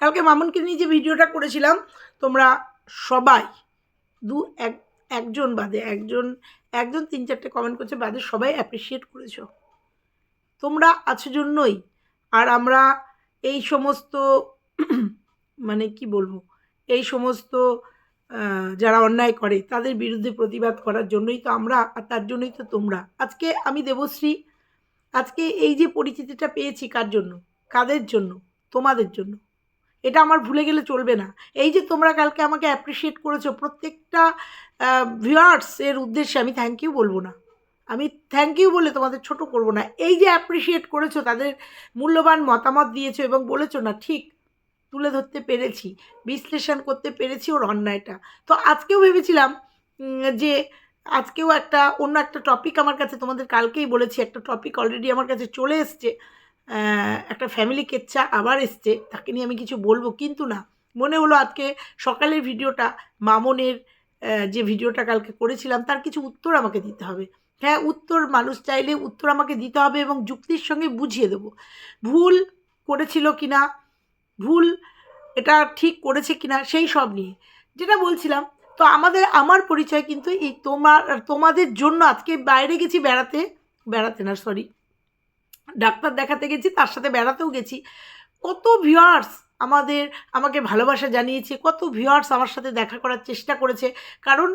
কালকে মামুনকে নিয়ে যে ভিডিওটা করেছিলাম, তোমরা সবাই দু এক, একজন বাদে, একজন একজন তিন চারটে কমেন্ট করছে, বাদে সবাই অ্যাপ্রিসিয়েট করেছ। তোমরা আছো জন্যই। আর আমরা এই সমস্ত মানে কি বলব, এই সমস্ত যারা অন্যায় করে, তাদের বিরুদ্ধে প্রতিবাদ করার জন্যই তো আমরা, আর তার জন্যই তো তোমরা। আজকে আমি দেবশ্রী, আজকে এই যে পরিচিতিটা পেয়েছি কার জন্য? কাদের জন্য? তোমাদের জন্য। এটা আমার ভুলে গেলে চলবে না। এই যে তোমরা কালকে আমাকে অ্যাপ্রিসিয়েট করেছ, প্রত্যেকটা ভিউয়ার্স এর উদ্দেশ্যে আমি থ্যাংক ইউ বলব না। আমি থ্যাংক ইউ বলে তোমাদের ছোট করব না। এই যে অ্যাপ্রিসিয়েট করেছ, তাদের মূল্যবান মতামত দিয়েছ এবং বলেছ, না, ঠিক, তুলে ধরতে পেরেছি, বিশ্লেষণ করতে পেরেছি ওর অন্যায়টা। তো আজকেও ভেবেছিলাম যে আজকেও একটা অন্য একটা টপিক আমার কাছে তোমাদের কালকেই বলেছি, একটা টপিক অলরেডি আমার কাছে চলে এসছে। একটা ফ্যামিলি কেচ্ছা আবার এসছে, তাকে নিয়ে আমি কিছু বলব, কিন্তু না। মনে হলো আজকে সকালের ভিডিওটা, মামনের যে ভিডিওটা কালকে করেছিলাম, তার কিছু উত্তর আমাকে দিতে হবে। হ্যাঁ উত্তর মানুষ চাইলে উত্তর আমাকে দিতে হবে এবং যুক্তির সঙ্গে বুঝিয়ে দেবো। ভুল করেছিল কি না ভুল এটা ঠিক করেছে কি না সেই সব নিয়ে। যেটা বলছিলাম, তো আমাদের, আমার পরিচয় কিন্তু এই তোমার, তোমাদের জন্য আজকে বাইরে গেছি বেড়াতে বেড়াতে না সরি ডাক্তার দেখাতে গেছি, তার সাথে বেড়াতেও গেছি। কত ভিউয়ার্স আমাদের, আমাকে ভালোবাসা জানিয়েছে, কত ভিউয়ার্স আমার সাথে দেখা করার চেষ্টা করেছে। কারণ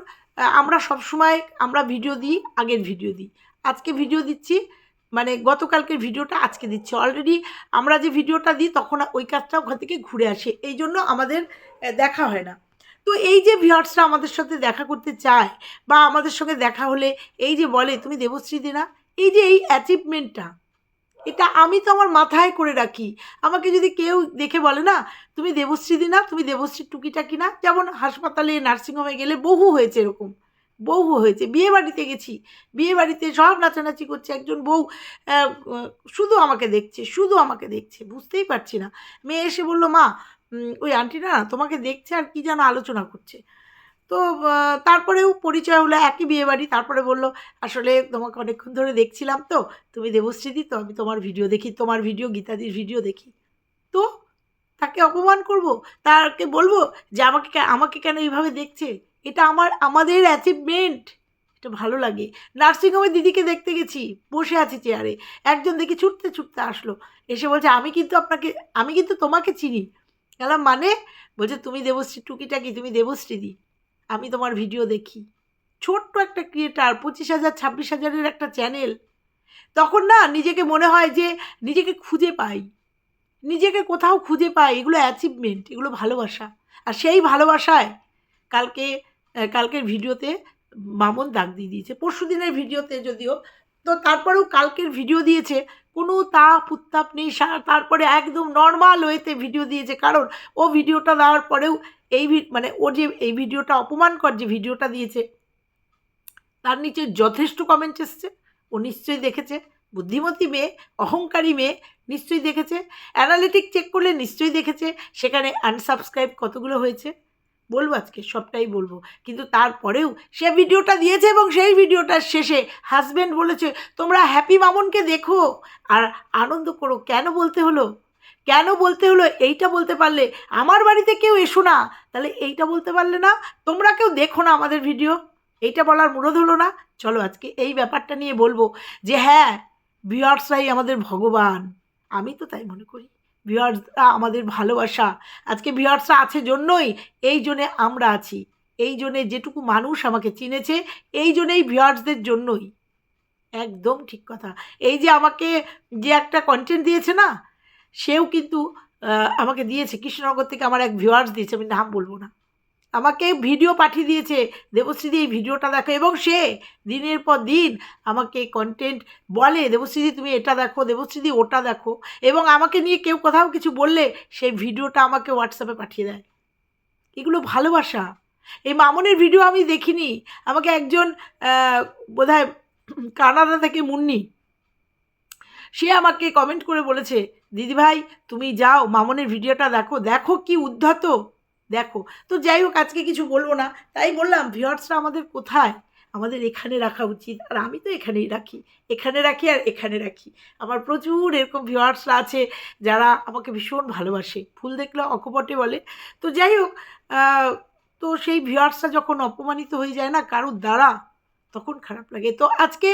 আমরা সব সময় আমরা ভিডিও দিই, আগের ভিডিও দিই। আজকে ভিডিও দিচ্ছি মানে গতকালকের ভিডিওটা আজকে দিচ্ছি। অলরেডি আমরা যে ভিডিওটা দিই, তখন ওই কাজটা ওখান থেকে ঘুরে আসে। এই জন্য আমাদের দেখা হয় না। তো এই যে ভিউয়ার্সরা আমাদের সাথে দেখা করতে চায়, বা আমাদের সঙ্গে দেখা হলে, এই যে বলে, তুমি দেবশ্রী দিনা? এই যে এই অ্যাচিভমেন্টটা এটা আমি তো আমার মাথায় করে রাখি। আমাকে যদি কেউ দেখে বলে, না, তুমি দেবশ্রী দিনা তুমি দেবশ্রীর টুকিটাকি না। যেমন হাসপাতালে, নার্সিংহোমে গেলে বহু হয়েছে এরকম, বহু হয়েছে। বিয়ে বাড়িতে গেছি, বিয়ে বাড়িতে সব নাচানাচি করছে একজন বউ শুধু আমাকে দেখছে, শুধু আমাকে দেখছে, বুঝতেই পারছি না। মেয়ে এসে বলল, মা ওই আন্টিটা না তোমাকে দেখছে আর কি যেন আলোচনা করছে? তো তারপরেও পরিচয় হলো, একই বিয়ে বাড়ি। তারপরে বলল, আসলে তোমাকে অনেকক্ষণ ধরে দেখছিলাম তো, তুমি দেবশ্রীদি, তো আমি তোমার ভিডিও দেখি, তোমার ভিডিও, গীতাদির ভিডিও দেখি। তো? তাকে অপমান করব? তাকে বলব যে আমাকে আমাকে কেন এইভাবে দেখছে? এটা আমার, আমাদের অ্যাচিভমেন্ট এটা ভালো লাগে। নার্সিংহোমে দিদিকে দেখতে গেছি, বসে আছি চেয়ারে। একজন দেখি ছুটতে ছুটতে আসলো। এসে বলছে, আমি কিন্তু আপনাকে, আমি কিন্তু তোমাকে চিনি। গেলাম মানে? বলছে, তুমি দেবশ্রী, টুকিটাকি, তুমি দেবশ্রী দেবশ্রীদি। আমি তোমার ভিডিও দেখি। ছোট্ট একটা ক্রিয়েটার পঁচিশ হাজার, ছাব্বিশ হাজারের একটা চ্যানেল তখন না, নিজেকে মনে হয় যে নিজেকে খুঁজে পাই। নিজেকে কোথাও খুঁজে পাই, এগুলো অ্যাচিভমেন্ট এগুলো ভালোবাসা। আর সেই ভালোবাসায় কালকে কালকের ভিডিওতে মামন দাগ দিয়ে দিয়েছে। পরশু দিনের ভিডিওতে যদিও, তো তারপরেও কালকের ভিডিও দিয়েছে। কোনো তাপ উত্তাপ নেই তারপরে একদম নর্মাল ওয়েতে ভিডিও দিয়েছে। কারণ ও ভিডিওটা দেওয়ার পরেও এই মানে ও যে এই ভিডিওটা অপমানকর যে ভিডিওটা দিয়েছে, তার নিচে যথেষ্ট কমেন্ট এসছে। ও নিশ্চয়ই দেখেছে। বুদ্ধিমতী মেয়ে, অহংকারী মেয়ে, নিশ্চয়ই দেখেছে। অ্যানালিটিক চেক করলে নিশ্চয়ই দেখেছে। সেখানে আনসাবস্ক্রাইব কতগুলো হয়েছে? বলব আজকে, সবটাই বলব। কিন্তু তারপরেও সে ভিডিওটা দিয়েছে এবং সেই ভিডিওটার শেষে হাজব্যান্ড বলেছে, তোমরা হ্যাপি মামনকে দেখো। আর আনন্দ করো। কেন বলতে হলো? কেন বলতে হলো? এইটা বলতে পারলে আমার বাড়িতে কেউ এসো না। তাহলে এইটা বলতে পারলে না, তোমরা কেউ দেখো না আমাদের ভিডিও এইটা বলার মুরদ হলো না। চলো আজকে এই ব্যাপারটা নিয়ে বলব যে হ্যাঁ ভিউয়ার্সরাই আমাদের ভগবান। আমি তো তাই মনে করি। ভিউয়ার্সরা আমাদের ভালোবাসা। আজকে ভিউয়ার্সরা আছে জন্যই এই জন্যে আমরা আছি। এই জন্যে যেটুকু মানুষ আমাকে চিনেছে, এই জন্যেই ভিউয়ার্সদের জন্যই। একদম ঠিক কথা। এই যে আমাকে যে একটা কন্টেন্ট দিয়েছে না সেও কিন্তু আমাকে দিয়েছে, কৃষ্ণনগর থেকে আমার এক ভিউয়ার্স দিয়েছে, আমি নাম বলব না। আমাকে ভিডিও পাঠিয়ে দিয়েছে দেবশ্রীদি এই ভিডিওটা দেখো এবং সে দিনের পর দিন আমাকে কন্টেন্ট বলে দেবশ্রীদি তুমি এটা দেখো দেবশ্রীদি ওটা দেখো। এবং আমাকে নিয়ে কেউ কোথাও কিছু বললে সেই ভিডিওটা আমাকে হোয়াটসঅ্যাপে পাঠিয়ে দেয়। এগুলো ভালোবাসা। এই মামনের ভিডিও আমি দেখিনি। আমাকে একজন বোধ হয় কানাডা থেকে মুন্নি, সে আমাকে কমেন্ট করে বলেছে দিদিভাই, তুমি যাও, মামনের ভিডিওটা দেখো। দেখো কি উদ্ধত। দেখো। তো যাই হোক, আজকে কিছু বলব না। তাই বললাম ভিওয়ার্সরা আমাদের কোথায়? আমাদের এখানে রাখা উচিত। আর আমি তো এখানেই রাখি। এখানে রাখি আর এখানে রাখি। আমার প্রচুর এরকম ভিউয়ার্সরা আছে যারা আমাকে ভীষণ ভালোবাসে। ফুল দেখলে অকপটে বলে। তো যাই হোক তো সেই ভিউয়ার্সরা যখন অপমানিত হয়ে যায় না, কারোর দ্বারা তখন খারাপ লাগে। তো আজকে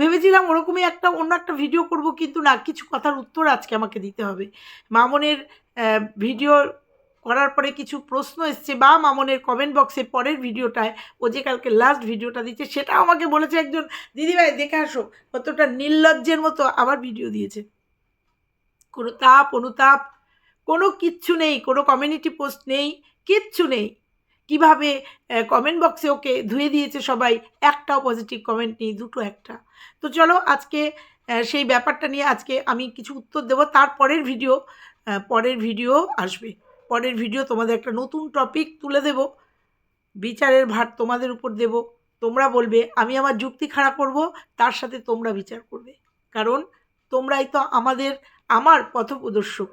ভেবেছিলাম ওরকমই একটা, অন্য একটা ভিডিও করব, কিন্তু না, কিছু কথার উত্তর আজকে আমাকে দিতে হবে। মামনের ভিডিও করার পরে কিছু প্রশ্ন এসছে বা মামনের কমেন্ট বক্সে পরের ভিডিওটায় ও যে কালকে লাস্ট ভিডিওটা দিচ্ছে সেটা আমাকে বলেছে একজন, দিদিভাই, দেখে আসো, কতটা নির্লজ্জের মতো আবার ভিডিও দিয়েছে। কোনো তাপ, অনুতাপ, কোনো কিচ্ছু নেই, কোনো কমিউনিটি পোস্ট নেই, কিচ্ছু নেই। কীভাবে কমেন্ট বক্সে ওকে ধুয়ে দিয়েছে সবাই, একটাও পজিটিভ কমেন্ট নেই, দুটো একটা। তো চলো আজকে সেই ব্যাপারটা নিয়ে আজকে আমি কিছু উত্তর দেবো। তার পরের ভিডিও পরের ভিডিও আসবে। পরের ভিডিও তোমাদের একটা নতুন টপিক তুলে দেব। বিচারের ভার তোমাদের উপর দেব। তোমরা বলবে, আমি আমার যুক্তি খাড়া করব, তার সাথে তোমরা বিচার করবে। কারণ তোমরাই তো আমাদের, আমার পথপ্রদর্শক।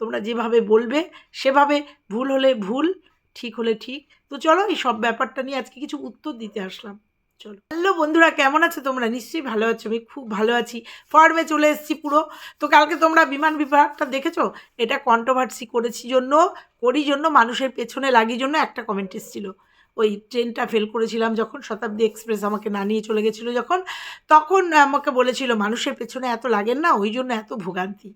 তোমরা যেভাবে বলবে, সেভাবে ভুল হলে ভুল ঠিক হলে ঠিক। তো চলো এই সব ব্যাপারটা নিয়ে আজকে কিছু উত্তর দিতে আসলাম। চলো। হ্যালো বন্ধুরা, কেমন আছো তোমরা? নিশ্চয়ই ভালো আছো। আমি খুব ভালো আছি। ফর্মে চলে এসেছি পুরো। তো কালকে তোমরা বিমান বিভাগটা দেখেছ? এটা কন্ট্রোভার্সি করেছি জন্য, করি জন্য, মানুষের পেছনে লাগিয়ে জন্য একটা কমেন্ট এসেছিল। ওই ট্রেনটা ফেল করেছিলাম যখন, শতাব্দী এক্সপ্রেস আমাকে না নিয়ে চলে গেছিল যখন। তখন আমাকে বলেছিল, মানুষের পেছনে এত লাগেন না, ওই জন্য এত ভোগান্তি।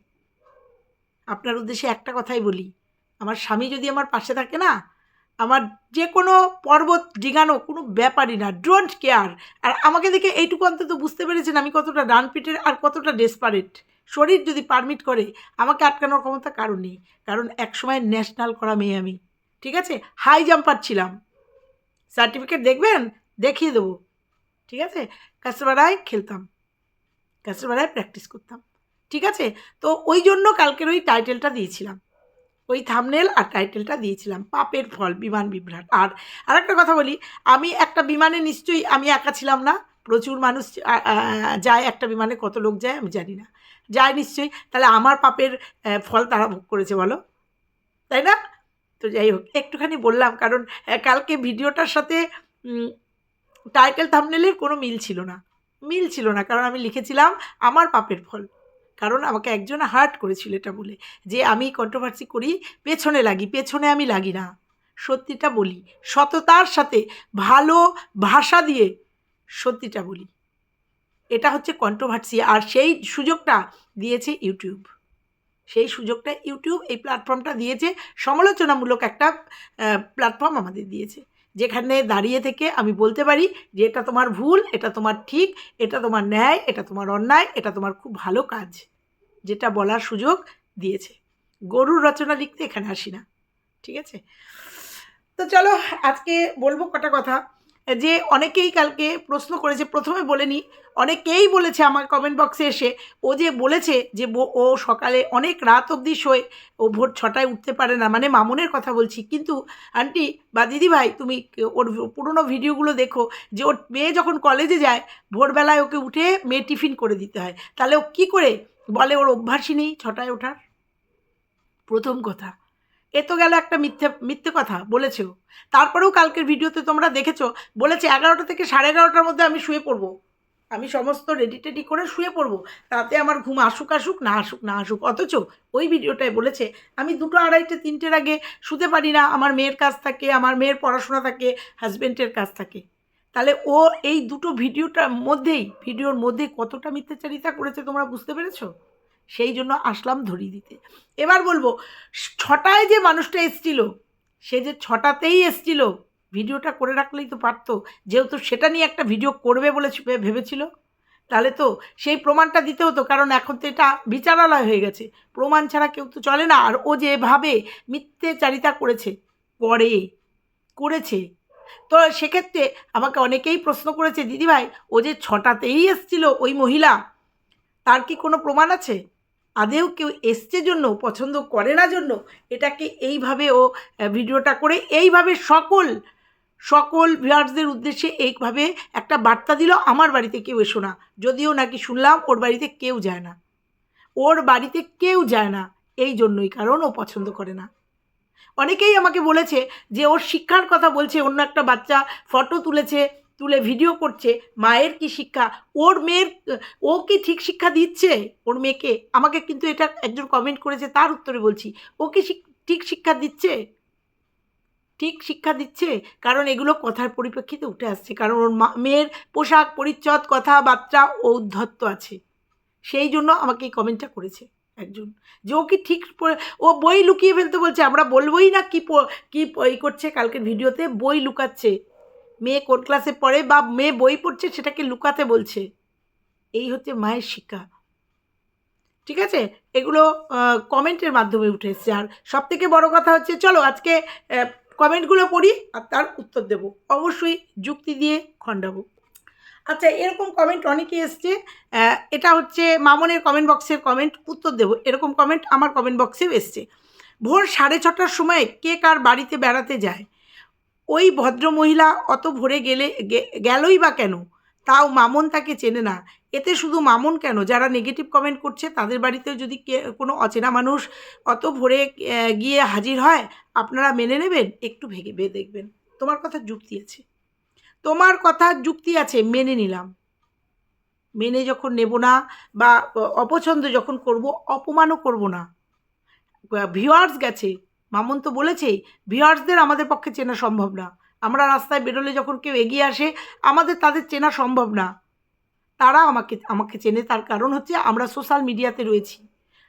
আপনার উদ্দেশ্যে একটা কথাই বলি। আমার স্বামী যদি আমার পাশে থাকে না আমার যে কোনো পর্বত ডিঙানো কোনো ব্যাপারই না ডোন্ট কেয়ার আর আমাকে দেখে এইটুকু অন্তত বুঝতে পেরেছেন আমি কতটা ডান আর কতটা ডেসপারেট শরীর যদি পারমিট করে, আমাকে আটকানোর ক্ষমতা কারণ নেই, কারণ একসময় ন্যাশনাল করা মেয়ে আমি। ঠিক আছে? হাই জাম্পার ছিলাম। সার্টিফিকেট দেখবেন? দেখিয়ে দেবো। ঠিক আছে? কাস্টমারায় খেলতাম। কাস্টমারায় প্র্যাকটিস করতাম। ঠিক আছে? তো ওই জন্য কালকের ওই টাইটেলটা দিয়েছিলাম। ওই থামনেল আর টাইটেলটা দিয়েছিলাম, পাপের ফল, বিমান বিভ্রাট। আর আর একটা কথা বলি, আমি একটা বিমানে নিশ্চয়ই আমি একা ছিলাম না, প্রচুর মানুষ যায় একটা বিমানে, কত লোক যায় আমি জানি না। যায় নিশ্চয়ই, তাহলে আমার পাপের ফল তারা ভোগ করেছে বলো? তাই না? তো যাই হোক, একটুখানি বললাম, কারণ কালকে ভিডিওটার সাথে টাইটেল থামনেলের কোনো মিল ছিল না। মিল ছিল না, কারণ আমি লিখেছিলাম, আমার পাপের ফল। কারণ আমাকে একজন হার্ট করেছিল এটা বলে, যে আমি কন্ট্রোভার্সি করি, পেছনে লাগি, পেছনে আমি লাগি না। সত্যিটা বলি, সততার সাথে ভালো ভাষা দিয়ে সত্যিটা বলি। এটা হচ্ছে কন্ট্রোভার্সি আর সেই সুযোগটা দিয়েছে ইউটিউব সেই সুযোগটা ইউটিউব এই প্ল্যাটফর্মটা দিয়েছে, সমালোচনামূলক একটা প্ল্যাটফর্ম আমাদের দিয়েছে। যেখানে দাঁড়িয়ে থেকে আমি বলতে পারি যে এটা তোমার ভুল, এটা তোমার ঠিক, এটা তোমার ন্যায়, এটা তোমার অন্যায়, এটা তোমার খুব ভালো কাজ। যেটা বলার সুযোগ দিয়েছে। গরুর রচনা লিখতে এখানে আসি না, ঠিক আছে? তো চলো, আজকে বলব কটা কথা। যে অনেকেই কালকে প্রশ্ন করেছে, প্রথমে বলে নিই অনেকেই বলেছে আমার কমেন্ট বক্সে এসে, ও যে বলেছে যে ও সকালে অনেক রাত অবধি শোয়, ও ভোর ছটায় উঠতে পারে না মানে মামুনের কথা বলছি। কিন্তু আন্টি বা দিদিভাই তুমি ওর পুরনো ভিডিওগুলো দেখো, যে ওর মেয়ে যখন কলেজে যায়, ভোরবেলায় ওকে উঠে মেয়ে টিফিন করে দিতে হয়। তাহলে ও কী করে বলে ওর অভ্যাসই নেই ছটায় ওঠার। প্রথম কথা। এ তো গেল একটা মিথ্যে মিথ্যে কথা, বলেছেও। তারপরেও কালকের ভিডিওতে তোমরা দেখেছ, বলেছে এগারোটা থেকে সাড়ে এগারোটার মধ্যে আমি শুয়ে পড়ব। আমি সমস্ত রেডি টেডি করে শুয়ে পড়ব। তাতে আমার ঘুম আসুক আসুক, না আসুক না আসুক। অথচ ওই ভিডিওটায় বলেছে, আমি দুটো আড়াইটে, তিনটের আগে শুতে পারি না। আমার মেয়ের কাজ থাকে, আমার মেয়ের পড়াশোনা থাকে হাজব্যান্ডের কাজ থাকে। তাহলে ও এই দুটো ভিডিওটার মধ্যেই, ভিডিওর মধ্যে কতটা মিথ্যাচারিতা করেছে তোমরা বুঝতে পেরেছ? সেই জন্য আসলাম ধরিয়ে দিতে। এবার বলব, ছটায় যে মানুষটা এসছিল, সে যে ছটাতেই এসছিল, ভিডিওটা করে রাখলেই তো পারতো। যেহেতু সেটা নিয়ে একটা ভিডিও করবে বলে ভেবেছিল, তাহলে তো সেই প্রমাণটা দিতে হতো, কারণ এখন তো এটা বিচারালয় হয়ে গেছে। প্রমাণ ছাড়া কেউ তো চলে না, আর ও যেভাবে মিথ্যেচারিতা করেছে, করে, করেছে তো সেক্ষেত্রে আমাকে অনেকেই প্রশ্ন করেছে, দিদিভাই, ও যে ছটাতেই এসছিল ওই মহিলা, তার কি কোনো প্রমাণ আছে? আদেও কেউ এসছে জন্য, পছন্দ করে না জন্য? এটাকে এইভাবে ও ভিডিওটা করে এইভাবে সকল সকল ভিউয়ার্সদের উদ্দেশ্যে এইভাবে একটা বার্তা দিল, আমার বাড়িতে কেউ এসো না। যদিও নাকি শুনলাম ওর বাড়িতে কেউ যায় না। ওর বাড়িতে কেউ যায় না। এই জন্যই কারণ ও পছন্দ করে না। অনেকেই আমাকে বলেছে যে ওর শিক্ষার কথা বলছে, অন্য একটা বাচ্চা ফটো তুলেছে, তুলে ভিডিও করছে, মায়ের কি শিক্ষা? ওর মেয়ের, ও কি ঠিক শিক্ষা দিচ্ছে? ওর মেয়েকে? আমাকে কিন্তু এটা একজন কমেন্ট করেছে, তার উত্তরে বলছি, ও কি ঠিক শিক্ষা দিচ্ছে? ঠিক শিক্ষা দিচ্ছে? কারণ এগুলো কথার পরিপ্রেক্ষিতে উঠে আসছে, কারণ ওর মেয়ের পোশাক, পরিচ্ছদ কথাবার্তা ঔদ্ধত্য আছে। সেই জন্য আমাকে এই কমেন্টটা করেছে। একজন। যে ও কি ঠিক ও বই লুকিয়ে ফেলতে বলছে, আমরা বলবোই না কি কি ই করছে কালকের ভিডিওতে, বই লুকাচ্ছে। মেয়ে কোন ক্লাসে পড়ে বা মেয়ে বই পড়ছে সেটাকে লুকাতে বলছে। এই হচ্ছে মায়ের শিক্ষা। ঠিক আছে? এগুলো কমেন্টের মাধ্যমে উঠে এসছে। আর সব থেকে বড় কথা হচ্ছে, চলো আজকে কমেন্টগুলো পড়ি, আর তার উত্তর দেব। অবশ্যই যুক্তি দিয়ে খণ্ডাবো। আচ্ছা এরকম কমেন্ট অনেকেই এসছে এটা হচ্ছে মামনের কমেন্ট বক্সের কমেন্ট উত্তর দেব, এরকম কমেন্ট আমার কমেন্ট বক্সেও এসছে। ভোর সাড়ে ছটার সময় কে কার বাড়িতে বেড়াতে যায়? ওই ভদ্র মহিলা অত ভোরে গেলে গেলই বা কেন? তাও মামন তাকে চেনে না। এতে শুধু মামন কেন? যারা নেগেটিভ কমেন্ট করছে, তাদের বাড়িতেও যদি কোনো অচেনা মানুষ অত ভোরে গিয়ে হাজির হয়, আপনারা মেনে নেবেন? একটু ভেগে, ভেবে দেখবেন। তোমার কথা যুক্তি আছে। তোমার কথা যুক্তি আছে, মেনে নিলাম। মেনে যখন নেব না বা অপছন্দ যখন করব, অপমানও করব না। ভিওয়ার্স গেছে, মামুন তো বলেছেই ভিওয়ার্সদের আমাদের পক্ষে চেনা সম্ভব না। আমরা রাস্তায় বেরোলে যখন কেউ এগিয়ে আসে, আমাদের তাদের চেনা সম্ভব না। তারা আমাকে আমাকে চেনে, তার কারণ হচ্ছে আমরা সোশ্যাল মিডিয়াতে রয়েছি।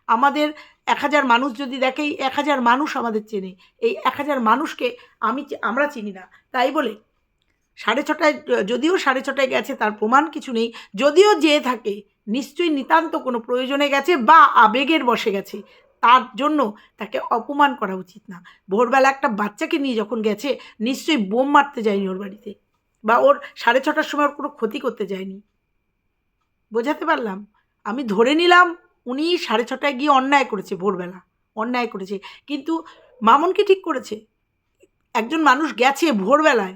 আমাদের এক হাজার মানুষ যদি দেখে এক হাজার মানুষ আমাদের চেনে। এই এক হাজার মানুষকে আমি আমরা চিনি না। তাই বলে সাড়ে ছটায়, যদিও সাড়ে ছটায় গেছে, তার প্রমাণ কিছু নেই। যদিও যেয়ে থাকে, নিশ্চয়ই নিতান্ত কোনো প্রয়োজনে গেছে বা আবেগের বসে গেছে, তার জন্য তাকে অপমান করা উচিত না। ভোরবেলা একটা বাচ্চাকে নিয়ে যখন গেছে, নিশ্চয়ই বোম মারতে যায়নি ওর বাড়িতে, বা ওর সাড়ে ছটার সময় ওর কোনো ক্ষতি করতে যায়নি। বোঝাতে পারলাম? আমি ধরে নিলাম, উনি সাড়ে ছটায় গিয়ে অন্যায় করেছে ভোরবেলা, অন্যায় করেছে। কিন্তু মামুন কি ঠিক করেছে। একজন মানুষ গেছে ভোরবেলায়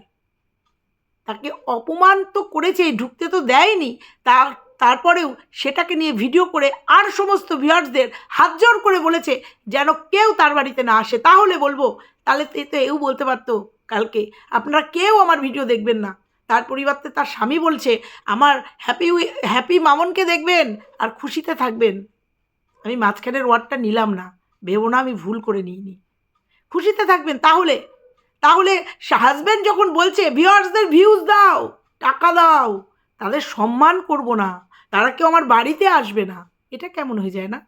তাকে অপমান তো করেছে, ঢুকতে তো দেয়নি। তার তারপরেও সেটাকে নিয়ে ভিডিও করে আর সমস্ত ভিউয়ার্সদের হাত জোর করে বলেছে যেন কেউ তার বাড়িতে না আসে। তাহলে বলব, তাহলে তো এও বলতে পারতো কালকে, আপনারা কেউ আমার ভিডিও দেখবেন না। তার পরিবর্তে তার স্বামী বলছে, আমার হ্যাপি হ্যাপি মামনকে দেখবেন আর খুশিতে থাকবেন। আমি মাঝখানের ওয়ার্ডটা নিলাম না, ভেবো না আমি ভুল করে নিইনি। খুশিতে থাকবেন, তাহলে তাহলে হাজব্যান্ড যখন বলছে ভিউয়ার্সদের ভিউজ দাও, টাকা দাও তাদের সম্মান করব না, তারা কেউ আমার বাড়িতে আসবে না। এটা কেমন হয়ে যায় না?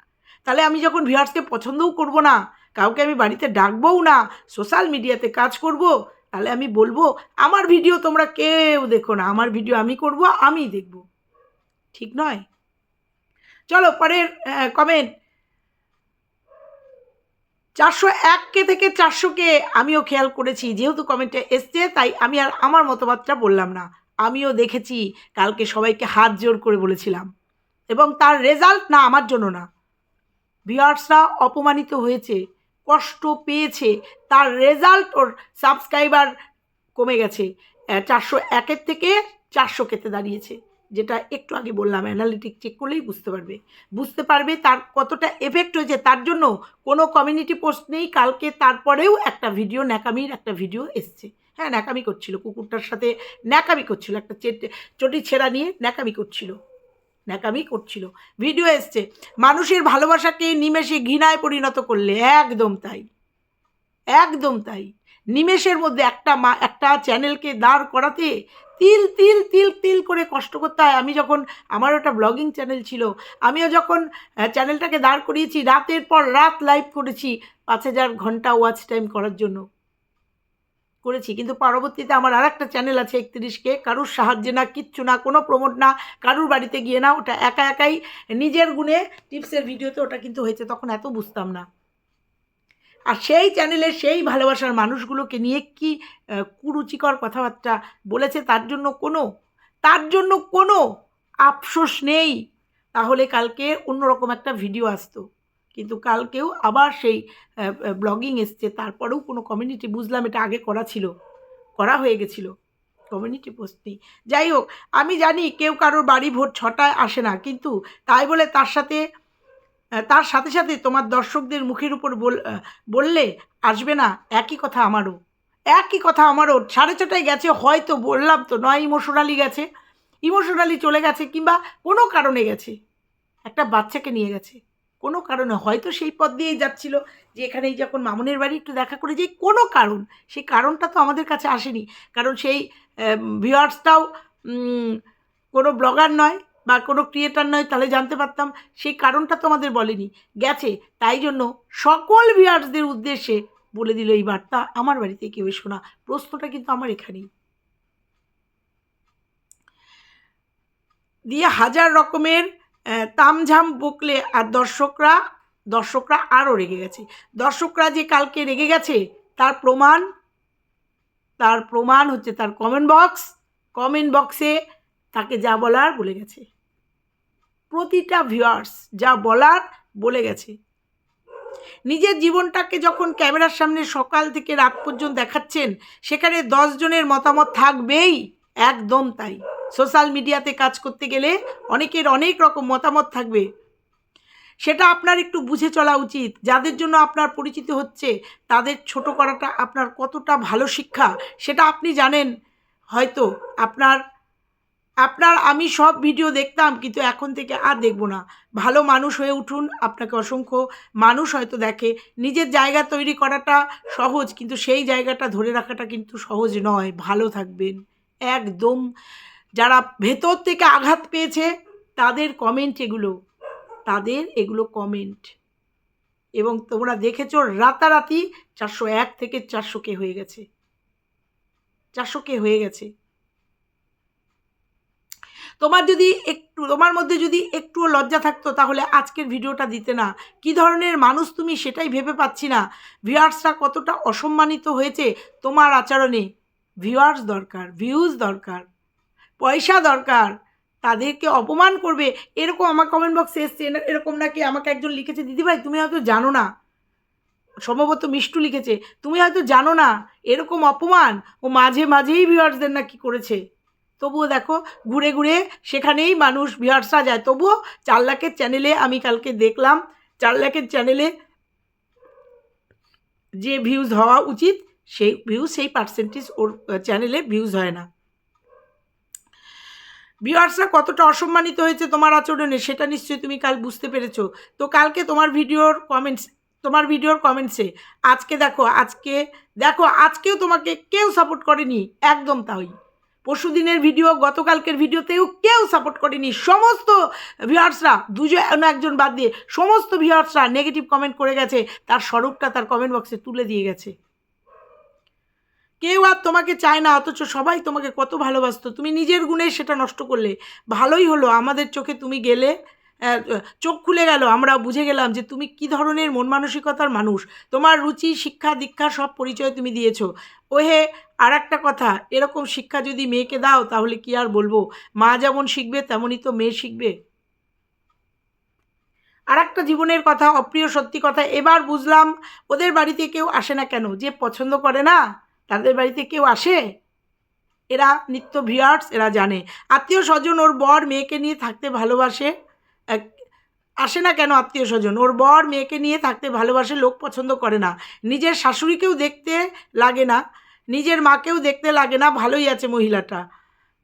তাহলে আমি যখন ভিউয়ার্সকে পছন্দও করব না, কাউকে আমি বাড়িতে ডাকবও না সোশ্যাল মিডিয়াতে কাজ করব, তাহলে আমি বলব, আমার ভিডিও তোমরা কেউ দেখো না, আমার ভিডিও আমি করব আমি দেখব। ঠিক নয়? চলো, পরের কমেন্ট চারশো এককে থেকে চারশোকে আমিও খেয়াল করেছি, যেহেতু কমেন্টে এসছে, তাই আমি আর আমার মতামতটা বললাম না। আমিও দেখেছি, কালকে সবাইকে হাত জোর করে বলেছিলাম। এবং তার রেজাল্ট না আমার জন্য না। ভিউয়ার্সরা অপমানিত হয়েছে, কষ্ট পেয়েছে, তার রেজাল্ট ওর সাবস্ক্রাইবার কমে গেছে। চারশো একের থেকে চারশো কেতে দাঁড়িয়েছে। যেটা একটু আগে বললাম অ্যানালিটিক চেক করলেই বুঝতে পারবে। বুঝতে পারবে তার কতটা এফেক্ট হয়েছে তার জন্য কোনো কমিউনিটি পোস্ট নেই, কালকে তারপরেও একটা ভিডিও ন্যাকামির একটা ভিডিও এসছে। হ্যাঁ ন্যাকামি করছিল, কুকুরটার সাথে ন্যাকামি করছিল, একটা চেট- চটি ছেঁড়া নিয়ে ন্যাকামি করছিল। ন্যাকামি করছিল। ভিডিও এসছে, মানুষের ভালোবাসাকে নিমেষে ঘৃণায় পরিণত করলে, একদম তাই। একদম তাই। নিমেষের মধ্যে একটা মা, একটা চ্যানেলকে দাঁড় করাতে তিল তিল তিল তিল করে কষ্ট করতে হয়। আমি যখন আমার ওটা ব্লগিং চ্যানেল ছিল, আমিও যখন চ্যানেলটাকে দাঁড় করিয়েছি, রাতের পর রাত লাইভ করেছি, পাঁচ হাজার ঘণ্টা ওয়াচ টাইম করার জন্য করেছি। কিন্তু পরবর্তীতে আমার আর একটা চ্যানেল আছে একত্রিশকে, কারুর সাহায্যে না, কিচ্ছু না, কোনো প্রমোট না, কারুর বাড়িতে গিয়ে না, ওটা একা একাই নিজের গুণে টিপসের ভিডিওতে ওটা কিন্তু হয়েছে, তখন এত বুঝতাম না। আর সেই চ্যানেলে সেই ভালোবাসার মানুষগুলোকে নিয়ে কি কুরুচিকর কথাবার্তা বলেছে, তার জন্য কোনো, তার জন্য কোনো আফসোস নেই। তাহলে কালকে অন্যরকম একটা ভিডিও আসতো। কিন্তু কালকেও আবার সেই ব্লগিং এসছে, তারপরেও কোনো কমিউনিটি বুঝলাম, এটা আগে করা ছিল, করা হয়ে গেছিল। কমিউনিটি পোস্ট নেই। যাই হোক, আমি জানি কেউ কারোর বাড়ি ভোর ছটায় আসে না, কিন্তু তাই বলে তার সাথে তার সাথে সাথে তোমার দর্শকদের মুখের উপর বল বললে আসবে না, একই কথা আমারও। একই কথা আমারও। সাড়ে ছটায় গেছে, হয়তো বললাম তো, নয়, ইমোশনালি গেছে। ইমোশনালি চলে গেছে কিংবা কোনো কারণে গেছে। একটা বাচ্চাকে নিয়ে গেছে। কোনো কারণে। হয়তো সেই পথ দিয়েই যাচ্ছিল যে এখানেই যখন মামুনের বাড়ি একটু দেখা করে যে কোনো কারণ। সেই কারণটা তো আমাদের কাছে আসেনি। কারণ সেই ভিউয়ার্সটাও কোনো ব্লগার নয় বা কোনো ক্রিয়েটার নয়, তাহলে জানতে পারতাম সেই কারণটা তো আমাদের বলেনি। গেছে, তাই জন্য সকল ভিউয়ার্সদের উদ্দেশ্যে বলে দিল এই বার্তা আমার বাড়িতে কেউ এসো না। প্রশ্নটা কিন্তু আমার এখানেই। দিয়ে হাজার রকমের তামঝাম বকলে আর দর্শকরা দর্শকরা আরও রেগে গেছে। দর্শকরা যে কালকে রেগে গেছে, তার প্রমাণ তার প্রমাণ হচ্ছে তার কমেন্ট বক্স কমেন্ট বক্সে তাকে যা বলার বলে গেছে। প্রতিটা ভিউয়ার্স যা বলার বলে গেছে। নিজের জীবনটাকে যখন ক্যামেরার সামনে সকাল থেকে রাত পর্যন্ত দেখাচ্ছেন, সেখানে জনের মতামত থাকবেই, একদম তাই। সোশ্যাল মিডিয়াতে কাজ করতে গেলে অনেকের অনেক রকম মতামত থাকবে। সেটা আপনার একটু বুঝে চলা উচিত। যাদের জন্য আপনার পরিচিত হচ্ছে, তাদের ছোট করাটা আপনার কতটা ভালো শিক্ষা, সেটা আপনি জানেন। হয়তো আপনার আপনার, আমি সব ভিডিও দেখতাম, কিন্তু এখন থেকে আর দেখব না। ভালো মানুষ হয়ে উঠুন, আপনাকে অসংখ্য মানুষ হয়তো দেখে। নিজের জায়গা তৈরি করাটা সহজ, কিন্তু সেই জায়গাটা ধরে রাখাটা কিন্তু সহজ নয়। ভালো থাকবেন। একদম। যারা ভেতর থেকে আঘাত পেয়েছে, তাদের কমেন্ট এগুলো। তাদের এগুলো কমেন্ট এবং তোমরা দেখেছ, রাতারাতি চারশো এক থেকে চারশো কে হয়ে গেছে। চারশো কে হয়ে গেছে। তোমার যদি একটু, তোমার মধ্যে যদি একটুও লজ্জা থাকতো, তাহলে আজকের ভিডিওটা দিতে না। কি ধরনের মানুষ তুমি সেটাই ভেবে পাচ্ছি না। ভিউয়ার্সরা কতটা অসম্মানিত হয়েছে তোমার আচরণে। ভিউয়ার্স দরকার, ভিউজ দরকার, পয়সা দরকার। তাদেরকে অপমান করবে। এরকম আমার কমেন্ট বক্সে এসছে এর- এরকম নাকি আমাকে একজন লিখেছে, দিদিভাই, তুমি হয়তো জানো না। সম্ভবত মিষ্টু লিখেছে, তুমি হয়তো জানো না, এরকম অপমান? ও মাঝে মাঝেই ভিউয়ার্সদের নাকি করেছে। তবুও দেখো, ঘুরে ঘুরে সেখানেই মানুষ ভিউয়ার্সরা যায় তবুও চার লাখের চ্যানেলে আমি কালকে দেখলাম, চার লাখের চ্যানেলে যে ভিউজ হওয়া উচিত, সেই ভিউজ সেই পার্সেন্টেজ ওর চ্যানেলে ভিউজ হয় না। ভিউয়ার্সরা কতটা অসম্মানিত হয়েছে তোমার আচরণে, সেটা নিশ্চয়ই তুমি কাল বুঝতে পেরেছ। তো কালকে তোমার ভিডিওর কমেন্টস তোমার ভিডিওর কমেন্টসে আজকে দেখো আজকে, দেখো, আজকেও তোমাকে কেউ সাপোর্ট করেনি, একদম তাই। পরশুদিনের ভিডিও, গতকালকের ভিডিওতেও কেউ সাপোর্ট করেনি। সমস্ত ভিউয়ার্সরা দুজন একজন বাদ দিয়ে, সমস্ত ভিউয়ার্সরা নেগেটিভ কমেন্ট করে গেছে। তার স্বরূপটা তার কমেন্ট বক্সে তুলে দিয়ে গেছে। কেউ আর তোমাকে চায় না, অথচ সবাই তোমাকে কত ভালোবাসত। তুমি নিজের গুণে সেটা নষ্ট করলে। ভালোই হলো, আমাদের চোখে তুমি গেলে চোখ খুলে গেল, আমরা বুঝে গেলাম যে তুমি কি ধরনের মন মানসিকতার মানুষ। তোমার রুচি, শিক্ষা, দীক্ষা সব পরিচয় তুমি দিয়েছ। ওহে আর একটা কথা, এরকম শিক্ষা যদি মেয়েকে দাও, তাহলে কি আর বলব? মা যেমন শিখবে, তেমনই তো মেয়ে শিখবে। আর একটা জীবনের কথা, অপ্রিয় সত্যি কথা, এবার বুঝলাম, ওদের বাড়িতে কেউ আসে না কেন? যে পছন্দ করে না, তাদের বাড়িতে কেউ আসে? এরা নিত্য ভিউয়ার্স, এরা জানে। আত্মীয় স্বজন, ওর বর মেয়েকে নিয়ে থাকতে ভালোবাসে। আসে না কেন আত্মীয় স্বজন? ওর বর মেয়েকে নিয়ে থাকতে ভালোবাসে, লোক পছন্দ করে না। নিজের শাশুড়িকেও দেখতে লাগে না, নিজের মাকেও দেখতে লাগে না, ভালোই আছে মহিলাটা।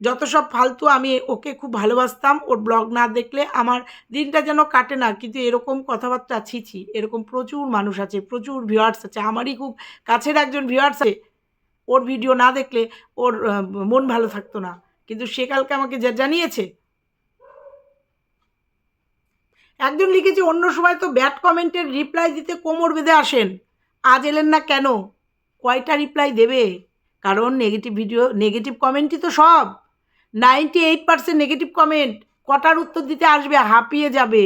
যত সব ফালতু আমি ওকে খুব ভালোবাসতাম, ওর ব্লগ না দেখলে আমার দিনটা যেন কাটে না। কিন্তু এরকম কথাবার্তা ছিছি এরকম প্রচুর মানুষ আছে, প্রচুর ভিউয়ার্স আছে, আমারই খুব কাছের একজন ভিউয়ার্স আছে। ওর ভিডিও না দেখলে ওর মন ভালো থাকতো না। কিন্তু সে কালকে আমাকে যা জানিয়েছে একজন লিখেছে, অন্য সময় তো ব্যাড কমেন্টের রিপ্লাই দিতে কোমর বেঁধে আসেন। আজ এলেন না কেন? কয়টা রিপ্লাই দেবে? কারণ নেগেটিভ ভিডিও, নেগেটিভ কমেন্টই তো সব। Ninety eight percent negative comment, কটার উত্তর দিতে আসবে, হাঁপিয়ে যাবে।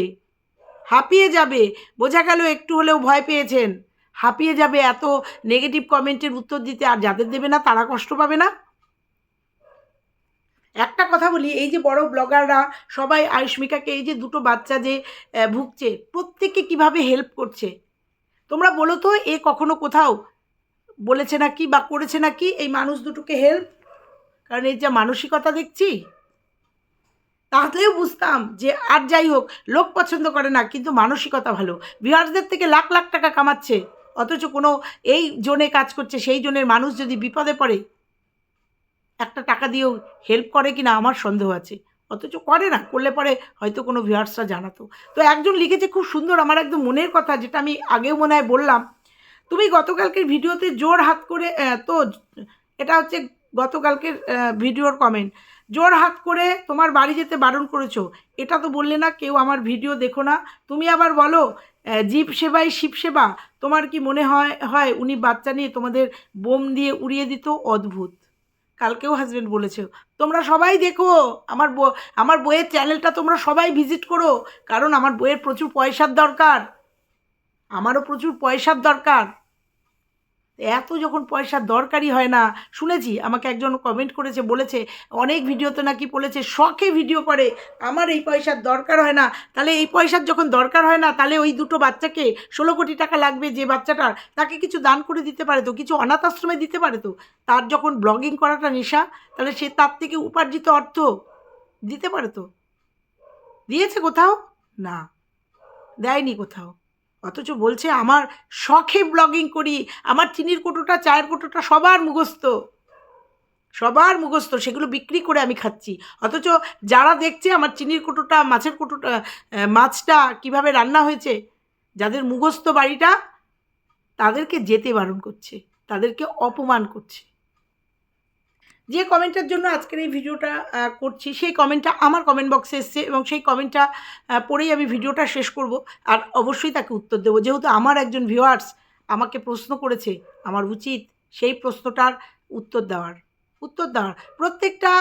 হাঁপিয়ে যাবে। বোঝা গেল একটু হলেও ভয় পেয়েছেন। হাঁপিয়ে যাবে এত নেগেটিভ কমেন্টের উত্তর দিতে আর যাদের দেবে না, তারা কষ্ট পাবে না? একটা কথা বলি, এই যে বড় ব্লগাররা সবাই আয়ুষ্মিকাকে এই যে দুটো বাচ্চা যে ভুগছে, প্রত্যেককে কীভাবে হেল্প করছে? তোমরা বলো তো, এ কখনো কোথাও বলেছে নাকি বা করেছে নাকি এই মানুষ দুটোকে হেল্প কারণ এর যা মানসিকতা দেখছি তাহলেও বুঝতাম যে আর যাই হোক, লোক পছন্দ করে না, কিন্তু মানসিকতা ভালো। বিহারদের থেকে লাখ লাখ টাকা কামাচ্ছে, অথচ কোনো এই জোনে কাজ করছে, সেই জনের মানুষ যদি বিপদে পড়ে একটা টাকা দিয়েও হেল্প করে কি না আমার সন্দেহ আছে। অথচ করে না, করলে পরে হয়তো কোনো ভিউয়ার্সরা জানাতো। তো একজন লিখেছে খুব সুন্দর, আমার একদম মনের কথা, যেটা আমি আগেও মনে হয় বললাম। তুমি গতকালকের ভিডিওতে জোর হাত করে তো এটা হচ্ছে গতকালকের ভিডিওর কমেন্ট জোর হাত করে তোমার বাড়ি যেতে বারণ করেছ, এটা তো বললে না, কেউ আমার ভিডিও দেখো না। তুমি আবার বলো জীব সেবাই শিব সেবা। তোমার কি মনে হয় হয় উনি বাচ্চা নিয়ে তোমাদের বোম দিয়ে উড়িয়ে দিত? অদ্ভুত। কালকেও হাজব্যান্ড বলেছে, তোমরা সবাই দেখো, আমার আমার বইয়ের চ্যানেলটা তোমরা সবাই ভিজিট করো, কারণ আমার বইয়ের প্রচুর পয়সার দরকার। আমারও প্রচুর পয়সার দরকার। এত যখন পয়সার দরকারই হয় না, শুনেছি, আমাকে একজন কমেন্ট করেছে, বলেছে, অনেক ভিডিওতে নাকি বলেছে, শখে ভিডিও করে, আমার এই পয়সার দরকার হয় না, তাহলে এই পয়সার যখন দরকার হয় না, তাহলে ওই দুটো বাচ্চাকে ষোলো কোটি টাকা লাগবে যে বাচ্চাটার তাকে কিছু দান করে দিতে পারে তো, কিছু অনাথ আশ্রমে দিতে পারে তো, তার যখন ব্লগিং করাটা নেশা, তাহলে সে তার থেকে উপার্জিত অর্থ দিতে পারে তো? দিয়েছে কোথাও? না, দেয়নি কোথাও। অথচ বলছে, আমার শখে ব্লগিং করি, আমার চিনির কোটোটা, চায়ের কোটোটা সবার মুখস্থ। সবার মুখস্থ, সেগুলো বিক্রি করে আমি খাচ্ছি। অথচ যারা দেখছে আমার চিনির কোটোটা, মাছের কোটোটা মাছটা কীভাবে রান্না হয়েছে, যাদের মুখস্থ বাড়িটা, তাদেরকে যেতে বারণ করছে, তাদেরকে অপমান করছে। যে কমেন্টের জন্য আজকের এই ভিডিওটা করছি, সেই কমেন্টটা আমার কমেন্ট বক্সে এসছে এবং সেই কমেন্টটা পড়েই আমি ভিডিওটা শেষ করব। আর অবশ্যই তাকে উত্তর দেবো। যেহেতু আমার একজন ভিউয়ার্স আমাকে প্রশ্ন করেছে, আমার উচিত সেই প্রশ্নটার উত্তর দেওয়ার উত্তর দেওয়ার। প্রত্যেকটা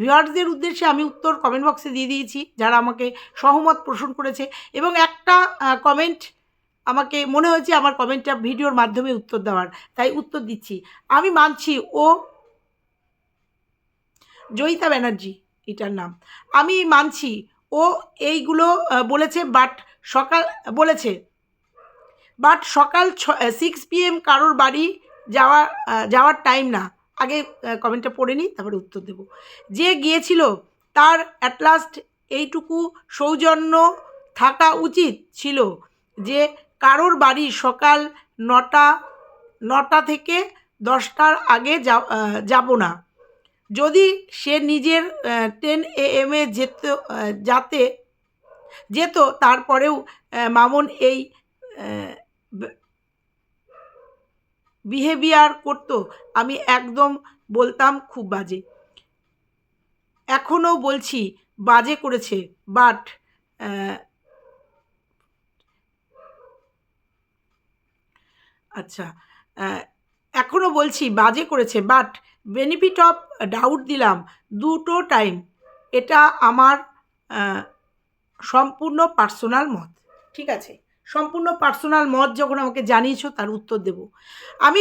ভিউয়ার্সদের উদ্দেশ্যে আমি উত্তর কমেন্ট বক্সে দিয়ে দিয়েছি, যারা আমাকে সহমত পোষণ করেছে এবং একটা কমেন্ট আমাকে, মনে হয়েছে আমার কমেন্টটা ভিডিওর মাধ্যমে উত্তর দেওয়ার, তাই উত্তর দিচ্ছি। আমি মানছি ও জয়িতা ব্যানার্জি, এটার নাম। আমি মানছি, ও এইগুলো বলেছে বাট সকাল, বলেছে বাট সকাল ছ সিক্স পিএম কারোর বাড়ি যাওয়া যাওয়ার টাইম না। আগে কমেন্টটা পড়ে নিই, তারপরে উত্তর দেব। যে গিয়েছিল, তার অ্যাট লাস্ট এইটুকু সৌজন্য থাকা উচিত ছিল যে কারোর বাড়ি সকাল নটা নটা থেকে দশটার আগে যাব না। যদি সে নিজের টেন এ এমে যেত যাতে, যেত, তারপরেও মামুন এই বিহেভিয়ার করতো, আমি একদম বলতাম খুব বাজে। এখনও বলছি, বাজে করেছে বাট আচ্ছা এখনও বলছি, বাজে করেছে বাট বেনিফিট অফ ডাউট দিলাম দুটো টাইম এটা আমার সম্পূর্ণ পার্সোনাল মত, ঠিক আছে? সম্পূর্ণ পার্সোনাল মত যখন আমাকে জানিয়েছো তার উত্তর দেব। আমি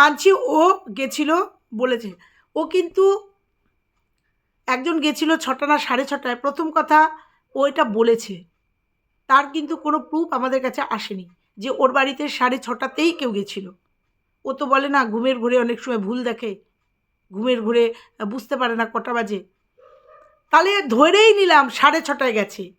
মানছি ও গেছিল বলেছে। ও কিন্তু একজন গেছিল ছটা না সাড়ে ছটায়। প্রথম কথা, ও এটা বলেছে। তার কিন্তু কোনো প্রুফ আমাদের কাছে আসেনি যে ওর বাড়িতে সাড়ে ছটাতেই কেউ গেছিল। ও তো বলে না, ঘুমের ঘুরে অনেক সময় ভুল দেখে। ঘুমের ঘুরে বুঝতে পারে না কটা বাজে। তাহলে ধরেই নিলাম সাড়ে ছটায় গেছে।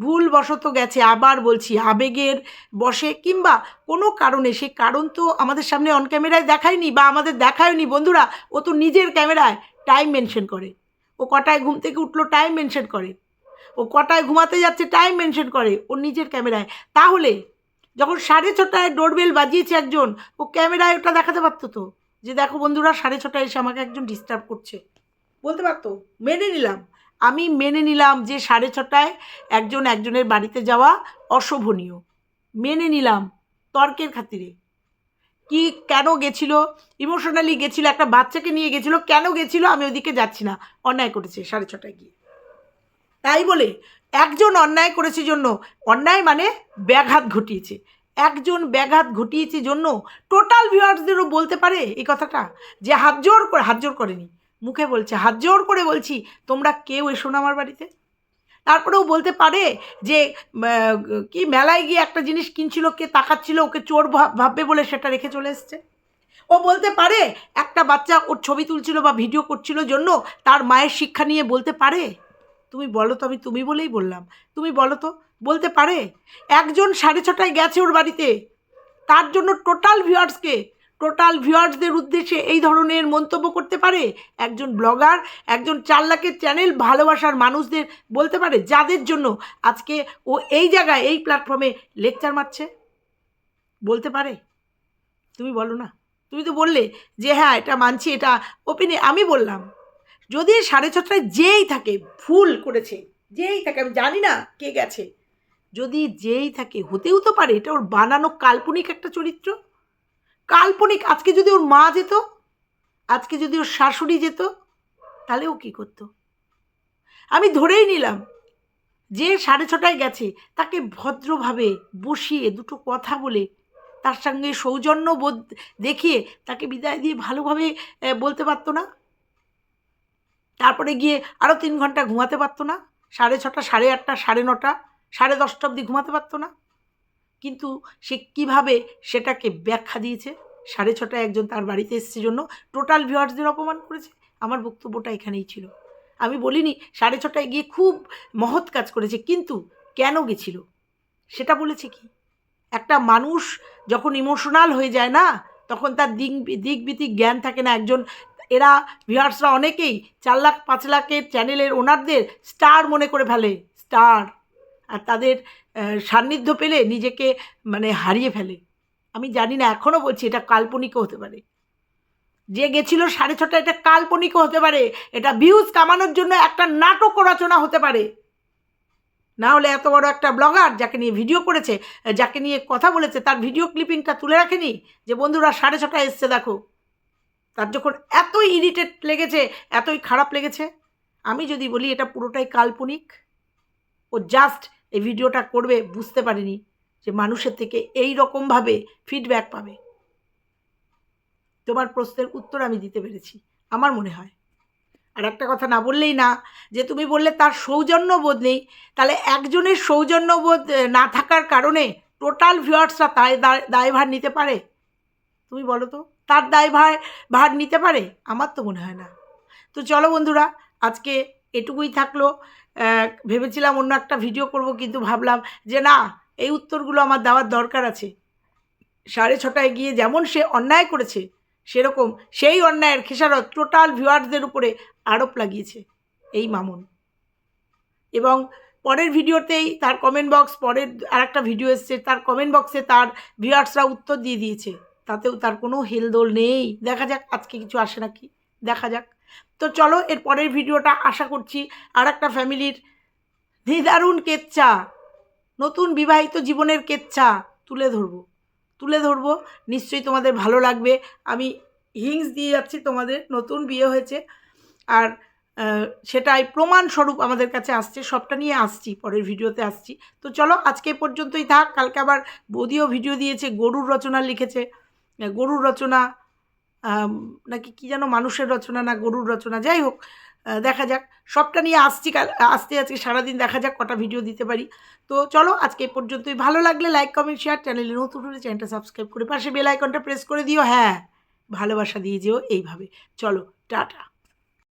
ভুল বশত গেছে, আবার বলছি আবেগের বসে কিংবা কোনো কারণে, সে কারণ তো আমাদের সামনে অন ক্যামেরায় দেখায়নি বা আমাদের দেখায়নি। বন্ধুরা, ও তো নিজের ক্যামেরায় টাইম মেনশন করে। ও কটায় ঘুম থেকে উঠল টাইম মেনশন করে। ও কটায় ঘুমাতে যাচ্ছে টাইম মেনশন করে। ও নিজের ক্যামেরায় তাহলে যখন সাড়ে ছটায় ডোরবেল বাজিয়েছে একজন, ও ক্যামেরায় ওটা দেখাতে পারতো তো। যে দেখো বন্ধুরা, সাড়ে ছটায় এসে আমাকে একজন ডিস্টার্ব করছে। বলতে পারতো, মেনে নিলাম। আমি মেনে নিলাম যে সাড়ে ছটায় একজন একজনের বাড়িতে যাওয়া অশোভনীয়। মেনে নিলাম, তর্কের খাতিরে। কি, কেন গেছিল? ইমোশনালি গেছিল, একটা বাচ্চাকে নিয়ে গেছিল, কেন গেছিল? আমি ওদিকে যাচ্ছি না। অন্যায় করেছে সাড়ে ছটায় গিয়ে। তাই বলে একজন অন্যায় করেছে জন্য, অন্যায় মানে ব্যাঘাত ঘটিয়েছে। একজন ব্যাঘাত ঘটিয়েছে জন্য টোটাল ভিউয়ার্সদেরও বলতে পারে এই কথাটা, যে হাত জোর করে, হাত জোর করেনি। মুখে বলছে, হাত জোর করে বলছি, তোমরা কেউ এসো না আমার বাড়িতে। তারপরেও বলতে পারে যে কি মেলায় গিয়ে একটা জিনিস কিনছিল, কে তাকাচ্ছিল, ওকে চোর ভাব- ভাববে বলে সেটা রেখে চলে এসছে। ও বলতে পারে, একটা বাচ্চা ওর ছবি তুলছিল বা ভিডিও করছিল জন্য তার মায়ের শিক্ষা নিয়ে বলতে পারে। তুমি বলো তো আমি তুমি বলেই বললাম। তুমি বলো তো, বলতে পারে? একজন সাড়ে ছটায় গেছে ওর বাড়িতে। তার জন্য টোটাল ভিউয়ার্সকে টোটাল ভিউয়ার্সদের উদ্দেশ্যে এই ধরনের মন্তব্য করতে পারে? একজন ব্লগার একজন চার লাখের চ্যানেল ভালোবাসার মানুষদের বলতে পারে? যাদের জন্য আজকে ও এই জায়গায়, এই প্ল্যাটফর্মে লেকচার মারছে? বলতে পারে? তুমি বলো না। তুমি তো বললে যে হ্যাঁ এটা মানছি, এটা ওপিনে আমি বললাম। যদি সাড়ে ছটায় যেই থাকে, ভুল করেছে, যেই থাকে, আমি জানি না কে গেছে, যদি যেই থাকে, হতেও তো পারে, এটা ওর বানানো কাল্পনিক একটা চরিত্র। কাল্পনিক, আজকে যদি ওর মা যেত, আজকে যদি ওর শাশুড়ি যেত, তাহলে ও কী করতো? আমি ধরেই নিলাম, যে সাড়ে ছটায় গেছে, তাকে ভদ্রভাবে বসিয়ে দুটো কথা বলে, তার সঙ্গে সৌজন্য বোধ দেখিয়ে তাকে বিদায় দিয়ে ভালোভাবে বলতে পারতো না। তারপরে গিয়ে আরও তিন ঘণ্টা ঘুমাতে পারতো না। সাড়ে ছটা, সাড়ে আটটা, সাড়ে নটা, সাড়ে দশটা অবধি ঘুমাতে পারতো না। কিন্তু সে কীভাবে সেটাকে ব্যাখ্যা দিয়েছে? সাড়ে ছটায় একজন তার বাড়িতে এসছে জন্য টোটাল ভিউয়ার্সদের অপমান করেছে। আমার বক্তব্যটা এখানেই ছিল। আমি বলিনি সাড়ে ছটায় গিয়ে খুব মহৎ কাজ করেছে, কিন্তু কেন গেছিল? সেটা বলেছে কি? একটা মানুষ যখন ইমোশনাল হয়ে যায় না, তখন তার দিক দিক জ্ঞান থাকে না। একজন এরা ভিউয়ার্সরা অনেকেই চার লাখ, পাঁচ লাখের চ্যানেলের ওনারদের স্টার মনে করে ফেলে, স্টার। আর তাদের সান্নিধ্য পেলে নিজেকে মানে হারিয়ে ফেলে। আমি জানি না এখনও বলছি এটা কাল্পনিকও হতে পারে। যে গেছিল সাড়ে ছটা, এটা কাল্পনিকও হতে পারে। এটা ভিউজ কামানোর জন্য একটা নাটক রচনা হতে পারে। না হলে এত বড় একটা ব্লগার যাকে নিয়ে ভিডিও করেছে, যাকে নিয়ে কথা বলেছে, তার ভিডিও ক্লিপিংটা তুলে রাখেনি? যে বন্ধুরা সাড়ে ছটায় এসছে, দেখো। তার যখন এতই ইরিটেট লেগেছে, এতই খারাপ লেগেছে, আমি যদি বলি এটা পুরোটাই কাল্পনিক। ও জাস্ট এই ভিডিওটা করবে, বুঝতে পারিনি যে মানুষের থেকে এই রকমভাবে ফিডব্যাক পাবে। তোমার প্রশ্নের উত্তর আমি দিতে পেরেছি, আমার মনে হয়। আর একটা কথা না বললেই না, যে তুমি বললে তার সৌজন্যবোধ নেই, তাহলে একজনের সৌজন্যবোধ না থাকার কারণে টোটাল ভিউয়ার্সরা তাই দায়- দায়ভার নিতে পারে? তুমি বলো তো। তার দায়ভার ভার নিতে পারে? আমার তো মনে হয় না। তো চলো বন্ধুরা, আজকে এটুকুই থাকল। ভেবেছিলাম অন্য একটা ভিডিও করব, কিন্তু ভাবলাম যে না, এই উত্তরগুলো আমার দেওয়ার দরকার আছে। সাড়ে ছটায় গিয়ে যেমন সে অন্যায় করেছে, সেরকম সেই অন্যায়ের খেসারত টোটাল ভিউয়ার্সদের উপরে আরোপ লাগিয়েছে এই মামুন। এবং পরের ভিডিওতেই তার কমেন্ট বক্স পরের আর একটা ভিডিও এসছে, তার কমেন্ট বক্সে তার ভিউয়ার্সরা উত্তর দিয়ে দিয়েছে। তাতেও তার কোনো হেলদোল নেই। দেখা যাক, আজকে কিছু আসে নাকি? দেখা যাক। তো চলো, এর পরের ভিডিওটা আশা করছি আর একটা ফ্যামিলির নিদারুণ কেচ্চা নতুন বিবাহিত জীবনের কেচ্ছা তুলে ধরবো। তুলে ধরবো, নিশ্চয়ই তোমাদের ভালো লাগবে। আমি হিংস দিয়ে যাচ্ছি, তোমাদের নতুন বিয়ে হয়েছে। আর সেটাই প্রমাণস্বরূপ আমাদের কাছে আসছে, সবটা নিয়ে আসছি, পরের ভিডিওতে আসছি। তো চলো, আজকে পর্যন্তই থাক। কালকে আবার বৌদিও ভিডিও দিয়েছে, গরুর রচনা লিখেছে। গরুর রচনা নাকি কি যেন মানুষের রচনা না গরুর রচনা, যাই হোক দেখা যাক। সবটা নিয়ে আসছি কাল, আসতে আজকে সারাদিন দেখা যাক, কটা ভিডিও দিতে পারি। তো চলো, আজকে এই পর্যন্তই। ভালো লাগলে লাইক কমেন্ট শেয়ার চ্যানেলে নতুন হলে চ্যানেলটা সাবস্ক্রাইব করে পাশে বেল আইকনটা প্রেস করে দিও। হ্যাঁ ভালোবাসা দিয়ে যেও এইভাবে। চলো, টাটা।